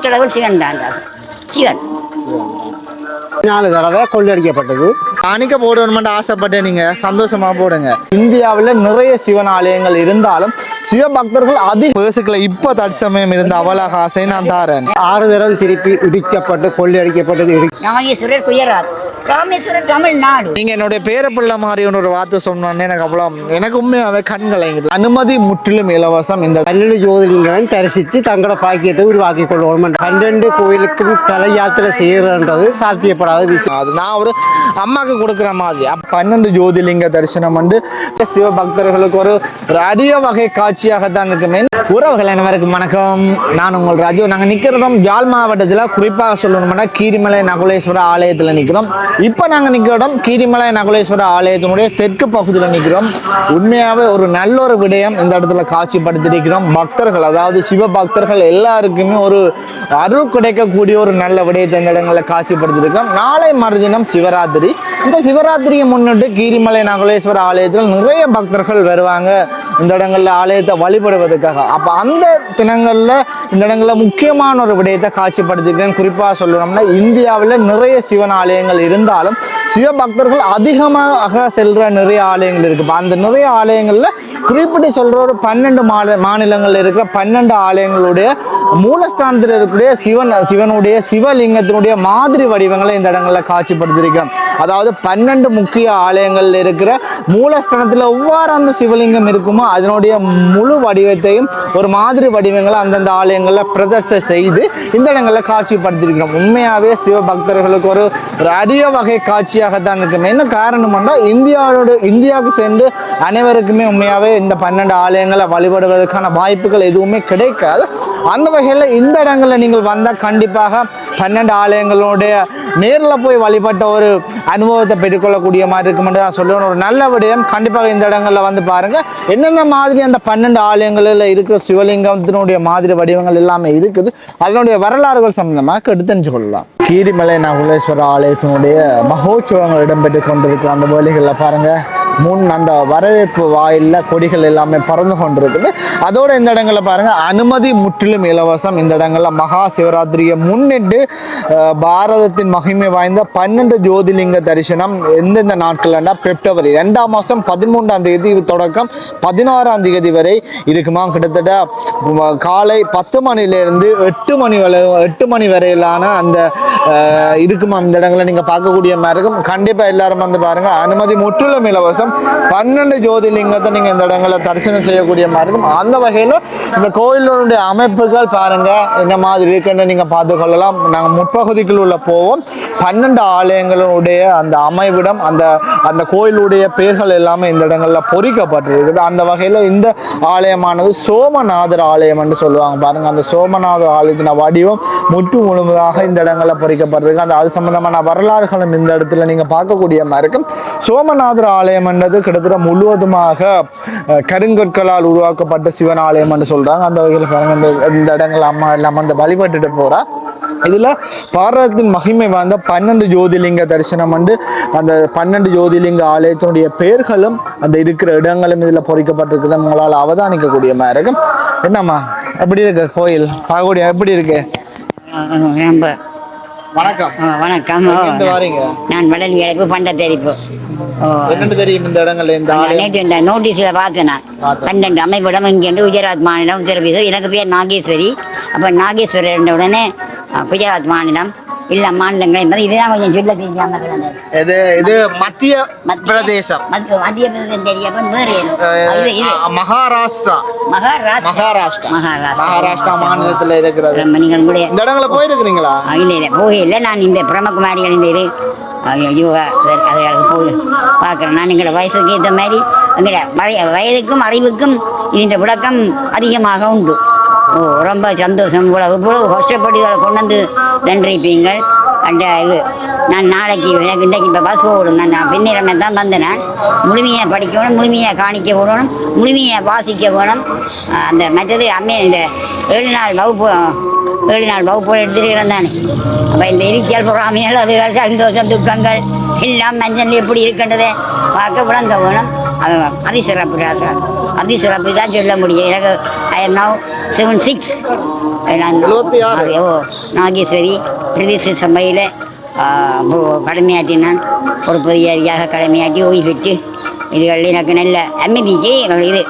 கடவுள் சிவன் தான். சிவன். நாலு தடவை கொள்ளடிக்கப்பட்டது. காணிக்க போடணும்னு ஆசைப்பட்டேன் நீங்க. சந்தோஷமா போடுங்க. இந்தியாவில் நிறைய சிவன் ஆலயங்கள் இருந்தாலும் சிவபக்தர்கள் அதிக பேசுக்களை இப்ப தற்சமயம் இருந்த அவலாக ஆசை நான் தாரேன். ஆறு தடவை திருப்பி இடிக்கப்பட்டு கொள்ளடிக்கப்பட்டது. நாகேஸ்வரர் குஜராத் ராமேஸ்வரர் தமிழ்நாடு. நீங்க என்னுடைய பேரப்பிள்ளை மாதிரி ஒரு வார்த்தை சொன்னோன்னே எனக்கு அவ்வளோ எனக்கு உண்மையாவே கண் கலங்குது. அனுமதி முற்றிலும் இலவசம் இந்த பன்னெண்டு ஜோதிலிங்கங்களை தரிசித்து தங்களோட பாக்கியத்தை உருவாக்கி கொள்வோம். பன்னெண்டு கோயிலுக்கும் தலை யாத்திரை செய்யறதுன்றது சாத்தியப்படாத விஷயம். அது நான் ஒரு அம்மாக்கு கொடுக்குற மாதிரி. பன்னெண்டு ஜோதிலிங்க தரிசனம் வந்து சிவபக்தர்களுக்கு ஒரு ஒரு அரிய வகை காட்சியாகத்தான் இருக்குமே உறவுகள் அனைவருக்கும் வணக்கம். நான் உங்கள் ராஜு. நாங்கள் நிற்கிறதும் ஜாழ் மாவட்டத்தில் குறிப்பாக சொல்லணும்னா கீரிமலை நகுலேஸ்வர ஆலயத்தில் நிற்கிறோம் இப்போ நாங்கள் நிற்கிற இடம் கீரிமலை நகுலேஸ்வர ஆலயத்தினுடைய தெற்கு பகுதியில் நிற்கிறோம் உண்மையாகவே ஒரு நல்ல ஒரு விடயம் இந்த இடத்துல காட்சிப்படுத்தியிருக்கிறோம். பக்தர்கள் அதாவது சிவ பக்தர்கள் எல்லாருக்குமே ஒரு அருள் கிடைக்கக்கூடிய ஒரு நல்ல விடயத்தை இந்த இடங்களில் காட்சிப்படுத்தியிருக்கிறோம். நாளை மறுதினம் சிவராத்திரி. இந்த சிவராத்திரியை முன்னிட்டு கீரிமலை நகுலேஸ்வர ஆலயத்தில் நிறைய பக்தர்கள் வருவாங்க. இந்த இடங்களில் ஆலயத்தை வழிபடுவதற்காக. அப்போ அந்த தினங்களில் இந்த இடங்களில் முக்கியமான ஒரு விடயத்தை காட்சிப்படுத்தியிருக்கேன். குறிப்பாக சொல்லணும்னா இந்தியாவில் நிறைய சிவன் ஆலயங்கள் இருந்தாலும் சிவபக்தர்கள் அதிகமாக செல்கிற நிறைய ஆலயங்கள் இருக்குது அந்த நிறைய ஆலயங்களில் குறிப்பிட்டு சொல்கிற ஒரு பன்னெண்டு மாநில மாநிலங்களில் இருக்கிற பன்னெண்டு ஆலயங்களுடைய மூலஸ்தானத்தில் இருக்கக்கூடிய சிவன் சிவனுடைய சிவலிங்கத்தினுடைய மாதிரி வடிவங்களை இந்த இடங்களில் காட்சிப்படுத்தியிருக்கேன். அதாவது பன்னெண்டு முக்கிய ஆலயங்களில் இருக்கிற மூலஸ்தானத்தில் எவ்வாறு அந்த சிவலிங்கம் இருக்குமோ அதனுடைய முழு வடிவத்தையும் ஒரு மாதிரி வடிவங்களை அந்தந்த ஆலயங்களில் பிரதர்ச செய்து இந்த இடங்களில் காட்சிப்படுத்தியிருக்கிறோம். உண்மையாகவே சிவபக்தர்களுக்கு ஒரு ஒரு அரிய வகை காட்சியாகத்தான் இருக்கும். என்ன காரணம் என்றால் இந்தியாவோட இந்தியாவுக்கு சென்று அனைவருக்குமே உண்மையாகவே இந்த பன்னெண்டு ஆலயங்களை வழிபடுவதற்கான வாய்ப்புகள் எதுவுமே கிடைக்காது. அந்த வகையில் இந்த இடங்களில் நீங்கள் வந்தால் கண்டிப்பாக பன்னெண்டு ஆலயங்களுடைய நேரில் போய் வழிபட்ட ஒரு அனுபவம் அனுபவத்தை பெற்றுக்கொள்ளக்கூடிய மாதிரி இருக்குமென்று தான் சொல்லுவேன். ஒரு நல்ல விடயம். கண்டிப்பாக இந்த இடங்களில் வந்து பாருங்கள் என்னென்ன மாதிரி அந்த பன்னெண்டு ஆலயங்களில் இருக்கிற சிவலிங்கத்தினுடைய மாதிரி வடிவங்கள் எல்லாமே இருக்குது. அதனுடைய வரலாறுகள் சம்பந்தமாக எடுத்து தெரிஞ்சு கொள்ளலாம் கீரிமலை நகுலேஸ்வர ஆலயத்தினுடைய மகோத்சவங்கள் இடம்பெற்று கொண்டிருக்கிற அந்த வேலைகளில் பாருங்கள் முன் அந்த வரவேற்பு வாயிலில் கொடிகள் எல்லாமே பறந்து கொண்டிருக்குது. அதோட இந்த இடங்களில் பாருங்கள் அனுமதி முற்றிலும் இலவசம். இந்த இடங்களில் மகா சிவராத்திரியை முன்னிட்டு பாரதத்தின் மகிமை வாய்ந்த பன்னெண்டு ஜோதிலிங்க தரிசனம் எந்தெந்த நாட்கள்னா பிப்ரவரி ரெண்டாம் மாதம் பதிமூன்றாம் தேதி தொடக்கம் பதினாறாம் தேதி வரை இருக்குமா? கிட்டத்தட்ட காலை பத்து மணிலேருந்து எட்டு மணி வரை எட்டு மணி வரையிலான அந்த இருக்குமா? இந்த இடங்களை நீங்கள் பார்க்கக்கூடிய மாதிரி இருக்கும். கண்டிப்பாக எல்லாரும் வந்து பாருங்கள் அனுமதி முற்றிலும் இலவசம். பன்னெண்டு ஜோதிலிங்கத்தை நீங்கள் இந்த இடங்களில் தரிசனம் செய்யக்கூடிய மாதிரி இருக்கும் அந்த வகையில் இந்த கோயிலுடைய அமைப்புகள் பாருங்க என்ன மாதிரி இருக்குன்னு நீங்கள் பார்த்துக்கொள்ளலாம். நாங்கள் முற்பகுதிக்குள் உள்ள போவோம். பன்னெண்டு ஆலயங்களுடைய அந்த அமைவிடம் அந்த அந்த கோயிலுடைய பெயர்கள் எல்லாமே இந்த இடங்களில் பொறிக்கப்பட்டிருக்குது. அந்த வகையில் இந்த ஆலயமானது சோமநாதர் ஆலயம் என்று சொல்லுவாங்க. பாருங்கள் அந்த சோமநாதர் ஆலயத்தின் வடிவம் முற்று முழுவதாக இந்த இடங்களில் பொறிக்கப்பட்டிருக்கு. அந்த அது சம்பந்தமான வரலாறுகளும் இந்த இடத்துல நீங்கள் பார்க்கக்கூடிய மாதிரி இருக்கும் சோமநாதர் ஆலயம் என்றது கிட்டத்தட்ட முழுவதுமாக கருங்கற்களால் உருவாக்கப்பட்ட சிவன் ஆலயம் என்று சொல்றாங்க. அந்த வகையில் பாருங்க இந்த இந்த இடங்கள் அம்மா எல்லாம் வந்து வழிபட்டுட்டு போறா. இதுல பாரதத்தின் மகிமை வாய்ந்த பன்னெண்டு ஜோதிலிங்க தரிசனம் வந்து அந்த பன்னெண்டு ஜோதிலிங்க ஆலயத்தினுடைய பெயர்களும் அந்த இருக்கிற இடங்களும் இதுல பொறிக்கப்பட்டிருக்குது. உங்களால் அவதானிக்கக்கூடிய மாதிரி. இருக்கும் என்னம்மா? எப்படி இருக்கு கோயில்? பார்க்கக்கூடிய எப்படி இருக்கு? வணக்கம். வணக்கம். நான் வடலி இழப்பு பண்ட தெரிப்பு ஓ என்னன்னு தெரியும் இந்த இடங்கள்ல இந்த நேற்று இந்த நோட்டீஸில் பார்த்தேன். நான். பன்னெண்டு அமைப்பிடம் இங்கேருந்து குஜராத் மாநிலம் உத்தரப்பிரதேசம் எனக்கு பேர் நாகேஸ்வரி. அப்போ நாகேஸ்வரி இருந்த உடனே குஜராத் மாநிலம் இல்லை மாநிலங்கள் என்பது இதுதான் கொஞ்சம் சொல்ல கிடந்தது. இது இது மத்திய பிரதேசம். மத்திய பிரதேசம் தெரியாம. வேறு மகாராஷ்டிரா. மகாராஷ்டிரா. மகாராஷ்டிரா. மகாராஷ்டிரா. மாநிலத்துல இருக்கிறது. நீங்கள் கூட இந்த இடங்களை போயிருக்கிறீங்களா? இல்லை இல்லை போகல நான் இந்த பிரம்மகுமாரிகள் இந்த ஐயோ யோகா அது- அதுகளுக்கு போய் பார்க்குறேன் நான் எங்களோட வயசுக்கு ஏற்ற மாதிரி எங்களோட வய வயதுக்கும் அறிவுக்கும் இந்த விளக்கம் அதிகமாக உண்டு. ஓ ரொம்ப சந்தோஷம். இவ்வளவு இவ்வளவு கஷ்டப்பட்டு கொண்டு வந்து தண்டிருப்பீங்கள். அந்த இது நான் நாளைக்கு எனக்கு இன்றைக்கு இப்போ பஸ் ஓடும் நான் நான் பின்னிறமை தான் வந்தேன். நான் முழுமையாக படிக்கணும் முழுமையாக காணிக்க விடணும் முழுமையாக வாசிக்க போகணும். அந்த மற்றது அம்மே இந்த ஏழு நாள் வகுப்பு ஏழு நாள் வகுப்பு எடுத்துருக்கிறேன் தானே அப்போ இந்த எரிச்சல் பொறாமைகள் அதுகள் சந்தோஷம் துக்கங்கள் எல்லாம் மஞ்சள் எப்படி இருக்கின்றதை. பார்க்க விளங்க வேணும். அது அதிசிறப்பு ராசா அதிசிறப்பு தான் சொல்ல முடியும். எனக்கு I am now seven six Nageswari பிரதேச சபையில் கடமையாற்றினான் பொறுப்பதிகாரியாக கடமையாற்றி ஓய்வு பெற்று இதுகளில் எனக்கு நல்ல அமைதிக்கு இது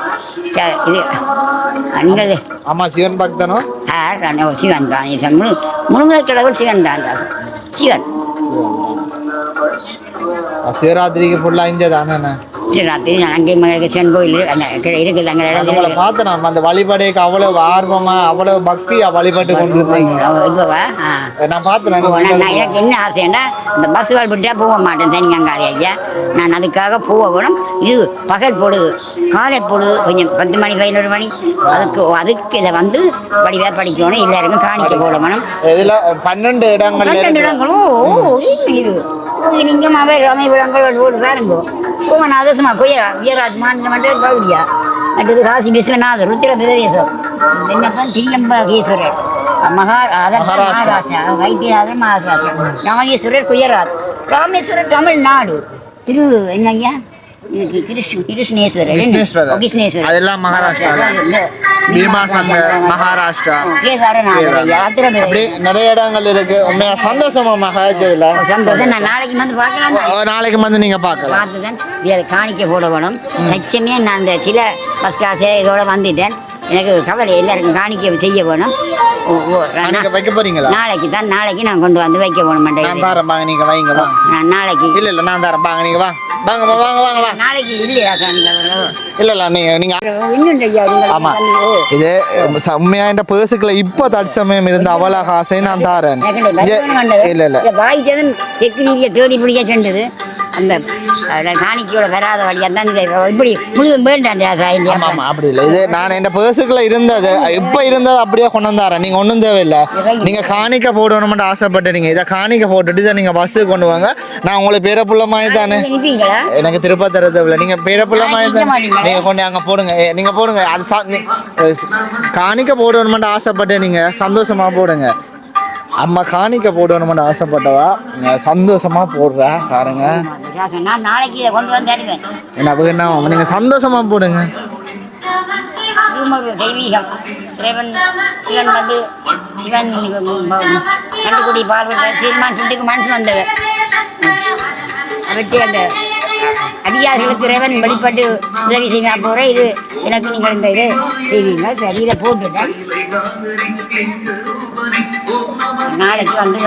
இது நீங்கள் ஆமா சிவன் பக்தனோ? நான் சிவன் தான். ஈசன். முழு முழுமுதற் கடவுள் சிவன் தான் சிவன். சிவராத்திரிக்கு ஃபுல்லா இங்கே தானே சரி ராத்திரி நான் அங்கே மகளுக்கு சிவன் கோயில் அந்த கீழே இருக்குது அங்கே இடத்துல பார்த்து நான் அந்த வழிபாடுக்கு அவ்வளவு ஆர்வமா அவ்வளவு பக்தியா வழிபாட்டு கொண்டு இதுவா நான் பார்த்தேன் எனக்கு என்ன ஆசைன்னா இந்த பஸ் வாழ் விட்டா போக மாட்டேன் தனியங்காதி ஐயா. நான் அதுக்காக போக வேணும். இது பகல் பொழுது காலை பொழுது கொஞ்சம் பத்து மணி பதினோரு மணி. அதுக்கு அதுக்கு இதை வந்து வடிவாக படிக்கணும் எல்லாருக்கும் காணிக்க போட வேணும். இதுல பன்னெண்டு இடங்கள்ல பன்னெண்டு இடங்களும் ஓ, இது நீங்க அவை அமைவிடங்கள் ஓடு பாருங்க. சோமநாத சும்மா கொய்ய விஜயராஜ் மாநில மன்றம் பகுதியா அடுத்தது காசி விஸ்வநாதர் உத்திர பிரதேசம். என்னப்பா திரியம்பகேஸ்வரர். மகா மகாராஷ்டிரா. வைத்தியநாதர் மகாராஷ்டிரா. நாகேஸ்வரர் குஜராத். ராமேஸ்வரர் தமிழ்நாடு. திரு என்ன ஐயா இதுக்கு கிருஷ்ண கிருஷ்ணேஸ்வரர்? கிருஷ்ணேஸ்வரர். அதெல்லாம் மகாராஷ்டிரா. கேதாரநாதர் ஐயா அப்படி நிறைய இடங்கள் இருக்கு. உண்மையா சந்தோஷமா நான் நாளைக்கு வந்து பார்க்கலாம். நாளைக்கு வந்து நீங்க பார்க்கலாம். காணிக்க போட வேணும் லட்சமே நான் இந்த சில பஸ் காசு இதோட வந்துட்டேன். எனக்கு கவலை எல்லாருக்கும் காணிக்க செய்ய நீங்க வைக்க போறீங்களா? நாளைக்கு தான் நாளைக்கு நான் கொண்டு வந்து வைக்க வேணும் நான் வாங்க நீங்க வைங்க வாங்க நான் நாளைக்கு இல்ல இல்ல நான் தரேன். வாங்க நீங்க வா. வாங்க வாங்க வாங்க வாங்க நாளைக்கு இல்லையா இல்ல இல்ல நீங்க நீங்க ஆமா. இது உண்மையா இந்த பேர்ஸுக்குள்ள இப்ப தற்சமயம் இருந்த அவல காசை நான் தாரேன். இல்ல இல்ல. தேடி பிடிக்க சென்றது அந்த காணிக்கையோட வராத வழியாக தான் இப்படி முழுதும் வேண்டாம் ஜாசா ஆமா இல்லையா ஆமா அப்படி இல்ல. இது நான் இந்த பேர்ஸுக்குள்ள இருந்தது. இப்ப இருந்தது அப்படியே கொண்டு வந்தாரேன் நீங்க ஒண்ணும் தேவையில்லை. நீங்க காணிக்க போடணும்னு ஆசைப்பட்டுறீங்க இதை காணிக்க போட்டுட்டு இதை நீங்க பஸ்ஸுக்கு கொண்டு வாங்க. நான் உங்களுக்கு பேரப்புள்ள மாதிரி தானே? எனக்கு திருப்பதி தேவையில்ல நீங்க பேரப்புள்ள மாதிரி தானே? மாட்டீங்களா? நீங்க கொண்டு அங்க போடுங்க. ஏ, நீங்க போடுங்க. அது காணிக்க போடணும்னு ஆசைப்பட்டு நீங்க. சந்தோஷமா போடுங்க. அம்மா காணிக்க போடணும்னு ஆசைப்பட்டவா? சந்தோஷமா போடுறா பாருங்க. நான் நாளைக்கு கொண்டு வந்து தருவேன் என்ன? அப்ப நீங்க சந்தோஷமா போடுங்க. தெய்வீகம். சிவன் சிவன் வந்து சிவன் கண்டுக்குடி சீர்மான் சிட்டுக்கு மனசு வந்தவர் அவற்றை அந்த அதிகாரிகளுக்கு இறைவன் வெளிப்பட்டு உதவி செய்வா போகிற இது. எனக்கு நீங்கள் இந்த இது செய்வீங்க. சரியில போட்டுட்டேன். நாளைக்கு வந்து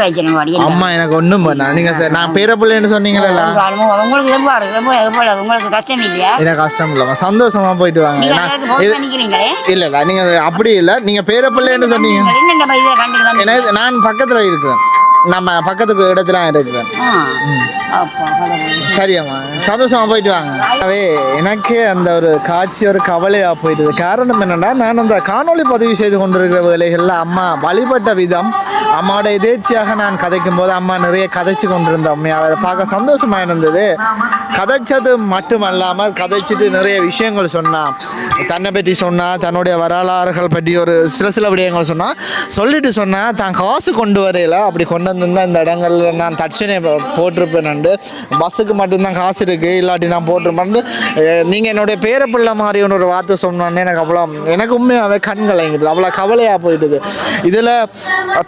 வைக்கிறேன் அடியே அம்மா எனக்கு ஒண்ணும் பண்ணா நீங்க ச- நான் பேரப்பிள்ளைன்னு சொன்னீங்களா உங்களுக்கு எவ்வாறு எவ்வளவு எவ்வளவு? உங்களுக்கு கஷ்டம் இல்லையா? எனக்கு கஷ்டம் இல்லம்மா. சந்தோஷமா போயிட்டு வாங்க. நீங்க நான் எல்லாருக்கும் இது- போன் பண்ணிக்கிறீங்களே? இல்ல இல்ல நீங்க அப்படி இல்ல. நீங்க சொன்னீங்க. என்னென்ன கண்டுட்டு வந்து எனக்கு நான் பக்கத்துல இருக்கிறேன். நம்ம பக்கத்துக்கு இடத்துல இருக்கிறேன். சரியம்மா சந்தோஷமா போயிட்டு வாங்க. அவே எனக்கே அந்த ஒரு காட்சி ஒரு கவலையா போயிடுது. காரணம் என்னன்னா நான் அந்த காணொளி பதிவு செய்து கொண்டிருக்கிற வேலைகள்ல அம்மா வழிபட்ட விதம் அம்மாவோட எதேச்சியாக நான் கதைக்கும் போது அம்மா நிறைய கதைச்சு கொண்டிருந்த. அம்மையா அதை பார்க்க சந்தோஷமா இருந்தது. கதைச்சது மட்டுமல்லாமல் கதைச்சிட்டு நிறைய விஷயங்கள் சொன்னா. தன்னை பற்றி சொன்னா தன்னுடைய வரலாறுகள் பற்றி ஒரு சில சில விடயங்கள் சொன்னா சொல்லிட்டு சொன்னா தான் காசு கொண்டு வரையில அப்படி கொண்டு அந்தந்த இந்த இடங்கள்ல நான் தட்சணை போட்டிருப்பேன் பஸ்ஸுக்கு மட்டும்தான் காசு இருக்குது இல்லாட்டி நான் போட்டிருப்பேன் நீங்கள் என்னுடைய பேரப்பிள்ளை மாதிரி ஒரு வார்த்தை சொன்னோன்னே எனக்கு அவ்வளோ எனக்கு உண்மையாக கண் கலங்குது. அவ்வளோ கவலையாக போயிடுது இதில்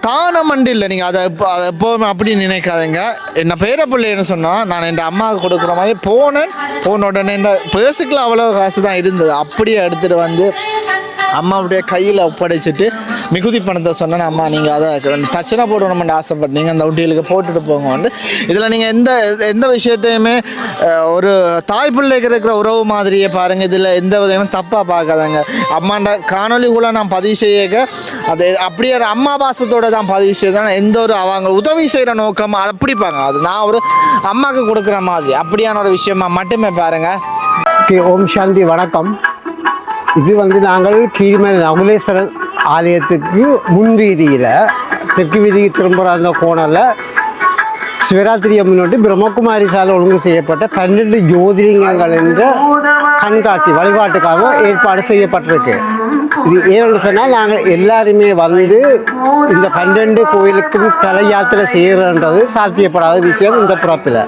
தானம் மண்டி இல்லை நீங்கள் அதை எப்போ அதை எப்போவுமே அப்படி நினைக்காதீங்க. என்ன பேரப்பிள்ளைன்னு சொன்னால் நான் என் அம்மாவுக்கு கொடுக்குற மாதிரி போனேன். போன உடனே இந்த பேர்ஸுக்குலாம் அவ்வளோ காசு தான் இருந்தது. அப்படியே எடுத்துகிட்டு வந்து அம்மாவுடைய கையில் ஒப்படைச்சிட்டு மிகுதி பணத்தை சொன்னேன். அம்மா நீங்கள் அதை தட்சணை போடணும்னு ஆசைப்பட்டேன் நீங்கள் அந்த உட்டிகளுக்கு போட்டுட்டு போங்க இதில் நீங்கள் எந்த எந்த விஷயத்தையுமே ஒரு தாய் பிள்ளைக்கு இருக்கிற உறவு மாதிரியே பாருங்கள் இதில் எந்த விதமும் தப்பாக பார்க்காதங்க. அம்மாண்ட காணொளி கூட நான் பதிவு செய்ய அது அப்படியே அம்மா பாசத்தோட தான் பதிவு செய்தான் எந்த ஒரு அவங்க உதவி செய்கிற நோக்கம் அதை அப்படிப்பாங்க அது நான் ஒரு அம்மாவுக்கு கொடுக்குற மாதிரி. அப்படியான ஒரு விஷயமா மட்டுமே பாருங்கள் ஓகே ஓம் சாந்தி வணக்கம். இது வந்து நாங்கள் கீழ்மேல் நகுலேஸ்வரர் ஆலயத்துக்கு முன் தெற்கு வீதிக்கு திரும்புகிற அந்த சிவராத்திரி சிவராத்திரியை முன்னிட்டு பிரம்மகுமாரி சாலை ஒழுங்கு செய்யப்பட்ட பன்னெண்டு ஜோதிலிங்கங்கள் என்ற கண்காட்சி வழிபாட்டுக்காகவும் ஏற்பாடு செய்யப்பட்டிருக்கு. இது ஏன்னு சொன்னால் நாங்கள் எல்லாருமே வந்து இந்த பன்னெண்டு கோயிலுக்கும் தலை யாத்திரை செய்கிறன்றது சாத்தியப்படாத விஷயம் இந்த பிறப்பில்.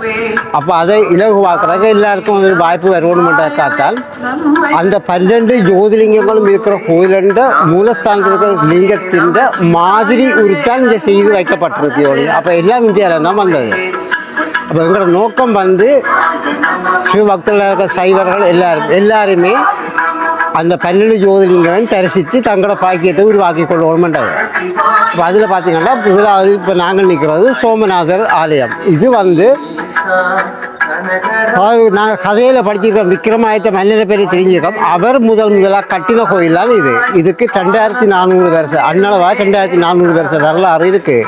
அப்போ அதை இலகுவாக்குறதுக்கு எல்லாருக்கும் ஒரு வாய்ப்பு வரணுமென்றக்காத்தால் அந்த பன்னெண்டு ஜோதிலிங்கங்களும் இருக்கிற கோயிலண்ட மூலஸ்தானத்தில் இருக்கிற லிங்கத்தின் மாதிரி உருத்தான் இங்கே செய்து வைக்கப்பட்டிருக்கு. அப்போ எல்லாம் இந்தியாவில் தான் வந்தது. அப்போ எங்களோட நோக்கம் வந்து சிவபக்தர்கள் இருக்கிற சைவர்கள் எல்லாருமே எல்லாருமே அந்த பன்னெண்டு ஜோதிலிங்கம் தரிசித்து தங்களோட பாக்கியத்தை உருவாக்கி கொள்வோம்ன்றது. இப்போ அதில் பார்த்தீங்கன்னா முதலாவது இப்போ நாங்கள் நிற்கிறது சோமநாதர் ஆலயம். இது வந்து நாங்கள் கதையில் படிச்சிருக்கோம் விக்ரமாயத்த மன்னரை பேரை தெரிஞ்சிருக்கோம் அவர் முதல் முதலாக கட்டின கோயில் தான் இது. இதுக்கு ரெண்டாயிரத்தி நானூறு வருஷம் அன்னளவா ரெண்டாயிரத்தி நானூறு வருஷம் வரலாறு இருக்கு.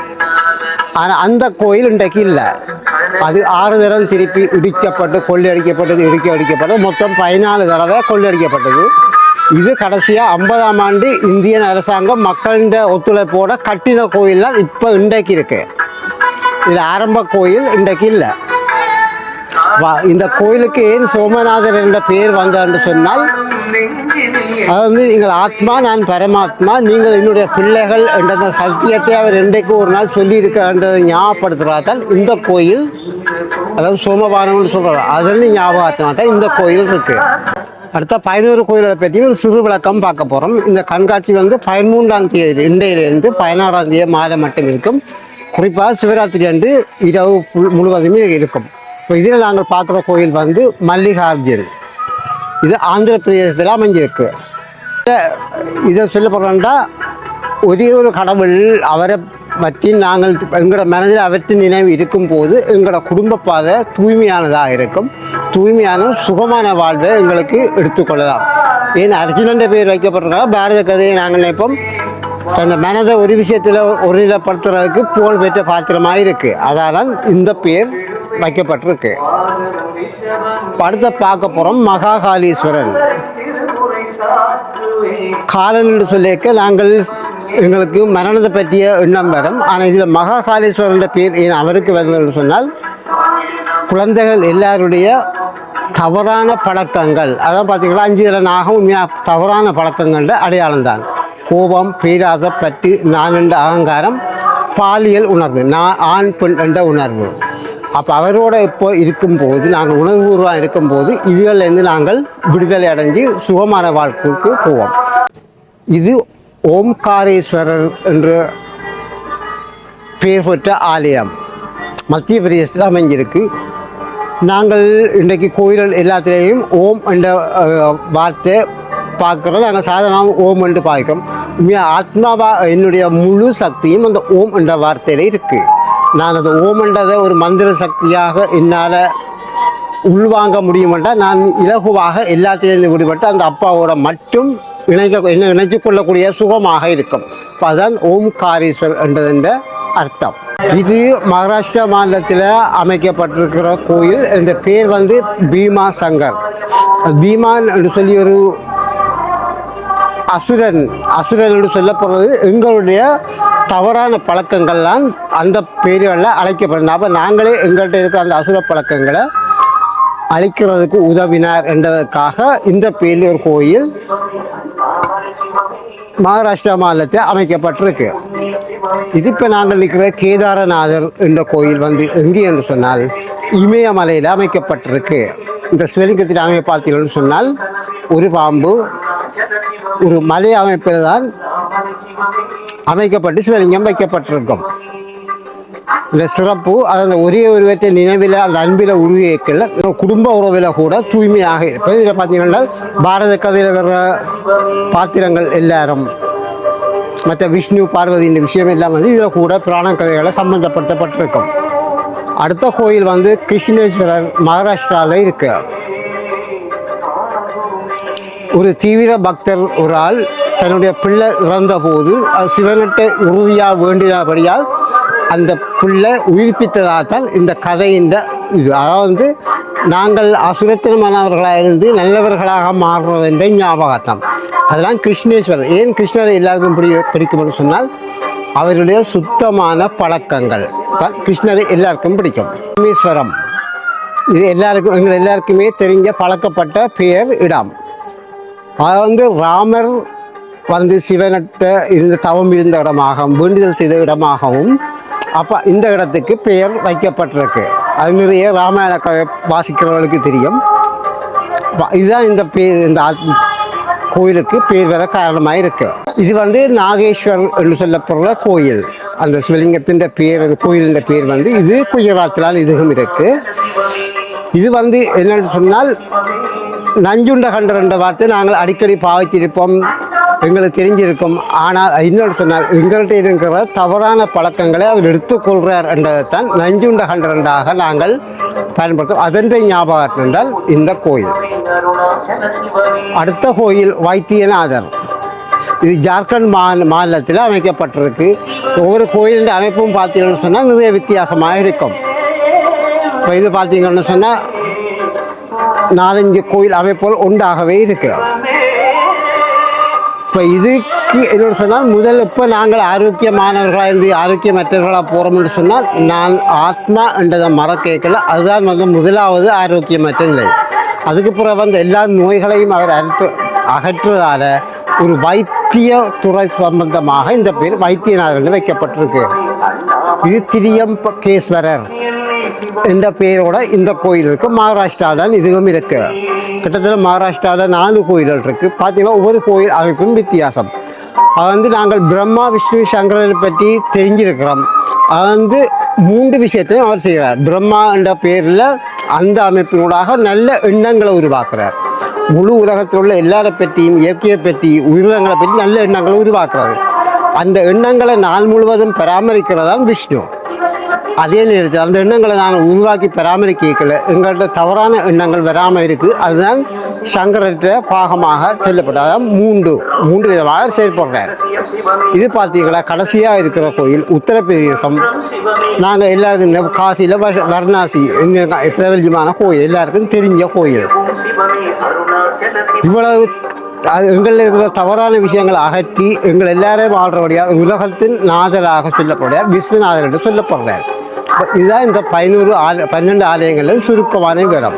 ஆனால் அந்த கோயில் இன்றைக்கு இல்லை. அது ஆறு தடவை திருப்பி இடிக்கப்பட்டு கொள்ளையடிக்கப்பட்டது இடிக்க அடிக்கப்பட்டது மொத்தம் பதினாலு தடவை கொள்ளையடிக்கப்பட்டது. இது கடைசியாக ஐம்பதாம் ஆண்டு இந்தியன் அரசாங்கம் மக்களின் ஒத்துழைப்போட கட்டின கோயில் தான் இப்போ இன்றைக்கு இருக்கு. இது ஆரம்ப கோயில் இன்றைக்கு இல்லை. இந்த கோயிலுக்கு ஏன் சோமநாதர் என்ற பெயர் வந்ததுன்னு சொன்னால் அது வந்து நீங்கள் ஆத்மா நான் பரமாத்மா நீங்கள் என்னுடைய பிள்ளைகள் என்ற சத்தியத்தை அவர் இன்றைக்கு ஒரு நாள் சொல்லியிருக்கிறன்றதை ஞாபகப்படுத்துகிறாத்தான் இந்த கோயில் அதாவது சோமபானம்னு சொல்கிறார் அதில் ஞாபகமாக தான் இந்த கோயில் இருக்குது அடுத்த பதினோரு கோயிலை பற்றி ஒரு சிறு விளக்கம் பார்க்க போகிறோம் இந்த கண்காட்சி வந்து பதிமூன்றாம் தேதி இன்றையிலிருந்து பதினாறாம் தேதி மாலை மட்டும் இருக்கும். குறிப்பாக சிவராத்திரி அன்று இரவு முழுவதுமே இருக்கும். இப்போ இதில் நாங்கள் பார்க்குற கோயில் வந்து மல்லிகார்ஜுன். இது ஆந்திர பிரதேசத்தில் அமைஞ்சிருக்கு. இத- இதை சொல்ல போகிறோம்னா ஒரே ஒரு கடவுள் அவரை பற்றி நாங்கள் எங்களோட மனதில் அவற்றின் நினைவு இருக்கும்போது எங்களோட குடும்ப பாதை தூய்மையானதாக இருக்கும். தூய்மையான சுகமான வாழ்வை எங்களுக்கு எடுத்துக்கொள்ளலாம் ஏன் அர்ஜுனன் பேர் வைக்கப்பட்டிருக்காங்க பாரத கதையை நாங்கள் நினைப்போம். அந்த மனதை ஒரு விஷயத்தில் ஒருநிலைப்படுத்துறதுக்கு புகழ் பெற்ற பாத்திரமாக இருக்குது அதால் இந்த பேர் வைக்கப்பட்டிருக்கு. அடுத்த பார்க்க போகிறோம் மகாகாலீஸ்வரன். காலன் என்று சொல்லியிருக்க நாங்கள் எங்களுக்கு மரணத்தை பற்றிய எண்ணம் வரும். ஆனால் இதில் மகாகாலீஸ்வரன் பேர் அவருக்கு வந்ததுன்னு சொன்னால் குழந்தைகள் எல்லாருடைய தவறான பழக்கங்கள். அதான் பார்த்தீங்களா? அஞ்சு இதில் நாகம் உண்மையாக தவறான பழக்கங்களோட அடையாளம் தான். கோபம் பேராசை பற்று நான் என்ற அகங்காரம் பாலியல் உணர்வு நான் ஆண் பெண் என்ற உணர்வு. அப்போ அவரோட இப்போ இருக்கும்போது நாங்கள் உணர்வுபூர்வமாக இருக்கும்போது இதுகளிலேருந்து நாங்கள் விடுதலை அடைஞ்சு சுகமான வாழ்க்கைக்கு போவோம். இது ஓம்காரேஸ்வரர் என்ற பெயர் பெற்ற ஆலயம். மத்திய பிரதேசத்தில் அமைஞ்சிருக்கு. நாங்கள் இன்றைக்கு கோயில்கள் எல்லாத்துலேயும் ஓம் என்ற வார்த்தை பார்க்குறோம். நாங்கள் சாதாரணமாக ஓம் என்று பார்க்கிறோம். ஆத்மாவா என்னுடைய முழு சக்தியும் அந்த ஓம் என்ற வார்த்தையில் இருக்குது நான் அந்த ஓம் என்றதை ஒரு மந்திர சக்தியாக என்னால் உள்வாங்க முடியுமென்றால் நான் இலகுவாக எல்லாத்திலேருந்து விடுபட்டு அந்த அப்பாவோட மட்டும் இணைக்க என்ன இணைச்சு கொள்ளக்கூடிய சுகமாக இருக்கும். அப்ப அதான் ஓம்காரீஸ்வர் என்றதென்ற அர்த்தம். இது மகாராஷ்டிரா மாநிலத்தில் அமைக்கப்பட்டிருக்கிற கோயில். இந்த பேர் வந்து பீமா சங்கர். பீமான் என்று சொல்லி ஒரு அசுரன் அசுரன் என்று சொல்லப்படுறது எங்களுடைய தவறான பழக்கங்கள்லாம் அந்த பேர்களில் அழைக்கப்படும் அப்போ நாங்களே எங்கள்கிட்ட இருக்கிற அந்த அசுர பழக்கங்களை அழிக்கிறதுக்கு உதவினார் என்றதற்காக இந்த பேரியூர் கோயில் மகாராஷ்டிரா மாநிலத்தில் அமைக்கப்பட்டிருக்கு. இது இப்போ நாங்கள் நிற்கிற கேதாரநாதர் என்ற கோயில் வந்து எங்கே என்று சொன்னால் இமயமலையில் அமைக்கப்பட்டிருக்கு. இந்த சிவலிங்கத்தில் அமைய பார்த்தீங்கன்னு சொன்னால் ஒரு பாம்பு ஒரு மலை அமைப்பில் தான் அமைக்கப்பட்டு சிவலிங்கம் வைக்கப்பட்டிருக்கும். இந்த சிறப்பு அந்த ஒரே உருவத்தை நினைவில் அந்த அன்பில் உருவேக்கல குடும்ப உறவில் கூட தூய்மையாக இருப்பது. இதில் பார்த்தீங்கன்னா பாரத கதையில் வர்ற பாத்திரங்கள் எல்லாரும் மற்ற விஷ்ணு பார்வதி இந்த விஷயம் எல்லாம் வந்து இதில் கூட புராண கதைகளை சம்பந்தப்படுத்தப்பட்டிருக்கும். அடுத்த கோயில் வந்து கிருஷ்ணேஸ்வரர் மகாராஷ்டிராவில் இருக்குது ஒரு தீவிர பக்தர் ஒரு ஆள் தன்னுடைய பிள்ளை இறந்த போது சிவனிட்ட உறுதியாக வேண்டினபடியால் அந்த பிள்ளை உயிர்ப்பித்ததாகத்தான் இந்த கதையின் இது. அதாவது நாங்கள் அசுரத்தினமானவர்களாக இருந்து நல்லவர்களாக மாறுறது என்ற ஞாபகத்தம் அதெல்லாம் கிருஷ்ணேஸ்வரர். ஏன் கிருஷ்ணரை எல்லாருக்கும் பிடி பிடிக்கும்னு சொன்னால் அவருடைய சுத்தமான பழக்கங்கள். தான் கிருஷ்ணரை எல்லாருக்கும் பிடிக்கும். ராமேஸ்வரம் இது எல்லாருக்கும் எங்கள் எல்லாருக்குமே தெரிஞ்ச பழக்கப்பட்ட பெயர் இடம். அது வந்து ராமர் வந்து சிவனிட்ட இருந்த தவம் இருந்த இடமாகவும் வேண்டுதல் செய்த இடமாகவும் அப்போ இந்த இடத்துக்கு பெயர் வைக்கப்பட்டிருக்கு. அது நிறைய ராமாயண கதை வாசிக்கிறவர்களுக்கு தெரியும். இதுதான் இந்த பேர் இந்த ஆத்- கோயிலுக்கு பேர் வர காரணமாக இருக்கு. இது வந்து நாகேஸ்வர் என்று சொல்லப்படுற கோயில். அந்த சிவலிங்கத்தின் பேர் அந்த கோயிலின் பேர் வந்து இது குஜராத்திலால் இதுவும் இருக்கு. இது வந்து என்னென்னு சொன்னால் நஞ்சுண்ட கண்டர் என்ற வார்த்தை நாங்கள் அடிக்கடி பாவிச்சிருப்போம் எங்களுக்கு தெரிஞ்சிருக்கும். ஆனால் இன்னொன்று சொன்னால் எங்கள்கிட்ட இருக்கிற தவறான பழக்கங்களை அவர் எடுத்துக்கொள்கிறார் என்றதைத்தான் நஞ்சுண்ட கண்டரண்டாக நாங்கள் பயன்படுத்தும். அதன் ஞாபகம் என்றால் இந்த கோயில். அடுத்த கோயில் வைத்தியநாதர். இது ஜார்க்கண்ட் மா மாநிலத்தில் அமைக்கப்பட்டிருக்கு. ஒவ்வொரு கோயிலின் அமைப்பும் பார்த்தீங்கன்னு சொன்னால் நிறைய வித்தியாசமாக இருக்கும். இப்போ இது பார்த்தீங்கன்னு சொன்னால் நாலஞ்சு கோயில் அமைப்புகள் உண்டாகவே இருக்கு. இப்போ இதுக்கு என்னோட சொன்னால் முதல் இப்போ நாங்கள் ஆரோக்கியமானவர்களாக இருந்து ஆரோக்கியமற்றவர்களாக போகிறோம்னு சொன்னால் நான் ஆத்மா என்றதை மற கேட்கல. அதுதான் வந்து முதலாவது ஆரோக்கியமற்ற நிலை. அதுக்கு பிறகு வந்து எல்லா நோய்களையும் அவர் அறுத்து அகற்றுவதால் ஒரு வைத்திய துறை சம்பந்தமாக இந்த பேர் வைத்தியநாதன் வைக்கப்பட்டிருக்கு. இது திரியம்பகேஸ்வரர். என்ற பெயரோட இந்த கோயில் இருக்கு. மகாராஷ்டிராவில் இதுவும் இருக்கு. கிட்டத்தட்ட மகாராஷ்டிராவில் நாலு கோயில்கள் இருக்கு. பார்த்தீங்கன்னா ஒவ்வொரு கோயில் அமைப்பும் வித்தியாசம். அது வந்து நாங்கள் பிரம்மா விஷ்ணு சங்கரனை பற்றி தெரிஞ்சிருக்கிறோம். அது வந்து மூன்று விஷயத்தையும் அவர் செய்கிறார். பிரம்மா என்ற பேரில் அந்த அமைப்பினூடாக நல்ல எண்ணங்களை உருவாக்குறார். முழு உலகத்தில் உள்ள எல்லாரை பற்றியும் இயற்கையை பற்றி உயிரினங்களை பற்றி நல்ல எண்ணங்களை உருவாக்குறாரு. அந்த எண்ணங்களை நாள் முழுவதும் பராமரிக்கிறதான் விஷ்ணு. அதே நேரத்தில் அந்த எண்ணங்களை நாங்கள் உருவாக்கி பராமரிக்கல. எங்கள்கிட்ட தவறான எண்ணங்கள் வராமல் இருக்குது அதுதான் சங்கரற்ற பாகமாக சொல்லப்பட்டது. அதான் மூன்று மூன்று விதமாக செயல்படுறார். இது பார்த்தீங்களா? கடைசியாக இருக்கிற கோயில் உத்தரப்பிரதேசம். நாங்கள் எல்லாருக்கும் இந்த காசியில் வர்ணாசி எங்கள் பிரபல்யமான கோயில். எல்லாருக்கும் தெரிஞ்ச கோயில். இவ்வளவு அது எங்களில் இருக்கிற தவறான விஷயங்களை அகற்றி எங்கள் எல்லாரையும் வாழ்றபடியாக உலகத்தின் நாதராக சொல்லப்படுறார் விஸ்வநாதர் என்று சொல்லப்படுறார். இதுதான் இந்த பதினோரு ஆலய பன்னெண்டு ஆலயங்களில் சுருக்கமான விவரம்